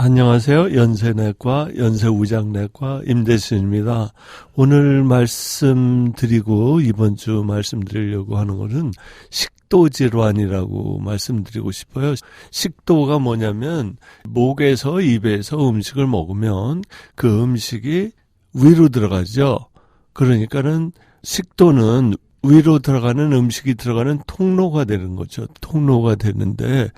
안녕하세요. 연세내과 연세우장내과 임대순입니다. 오늘 말씀드리고 이번 주 말씀드리려고 하는 것은 식도 질환이라고 말씀드리고 싶어요. 식도가 뭐냐면 목에서 입에서 음식을 먹으면 그 음식이 위로 들어가죠. 그러니까는 식도는 위로 들어가는 음식이 들어가는 통로가 되는 거죠. 통로가 되는데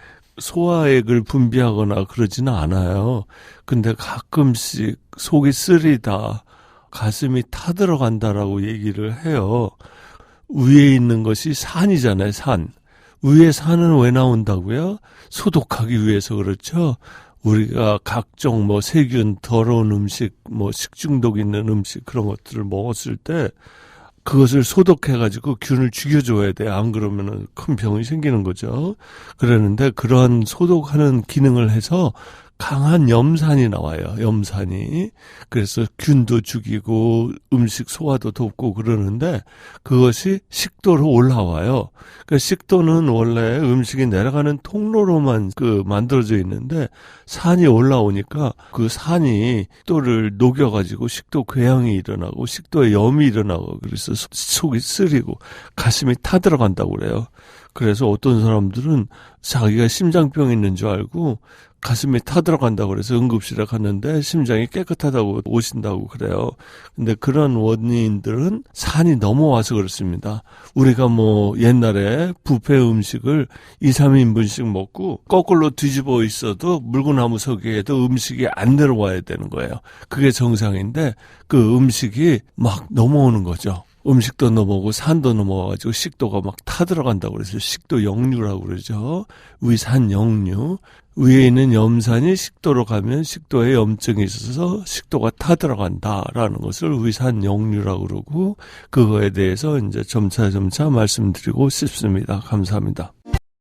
소화액을 분비하거나 그러지는 않아요. 근데 가끔씩 속이 쓰리다, 가슴이 타들어간다라고 얘기를 해요. 위에 있는 것이 산이잖아요, 산. 위에 산은 왜 나온다고요? 소독하기 위해서 그렇죠. 우리가 각종 뭐 세균, 더러운 음식, 뭐 식중독 있는 음식 그런 것들을 먹었을 때 그것을 소독해가지고 균을 죽여줘야 돼. 안 그러면은 큰 병이 생기는 거죠. 그러는데 그러한 소독하는 기능을 해서 강한 염산이 나와요. 염산이. 그래서 균도 죽이고 음식 소화도 돕고 그러는데 그것이 식도로 올라와요. 그 식도는 원래 음식이 내려가는 통로로만 그 만들어져 있는데 산이 올라오니까 그 산이 식도를 녹여가지고 식도 궤양이 일어나고 식도에 염이 일어나고 그래서 속이 쓰리고 가슴이 타들어간다고 그래요. 그래서 어떤 사람들은 자기가 심장병 있는 줄 알고 가슴이 타들어간다고 그래서 응급실에 갔는데 심장이 깨끗하다고 오신다고 그래요. 근데 그런 원인들은 산이 넘어와서 그렇습니다. 우리가 뭐 옛날에 부페 음식을 2, 3인분씩 먹고 거꾸로 뒤집어 있어도 물구나무 서기에도 음식이 안 내려와야 되는 거예요. 그게 정상인데 그 음식이 막 넘어오는 거죠. 음식도 넘어오고 산도 넘어와가지고 식도가 막 타들어간다고 그래서 식도 역류라고 그러죠. 위산 역류. 위에 있는 염산이 식도로 가면 식도에 염증이 있어서 식도가 타들어간다라는 것을 위산 역류라고 그러고 그거에 대해서 이제 점차 점차 말씀드리고 싶습니다. 감사합니다.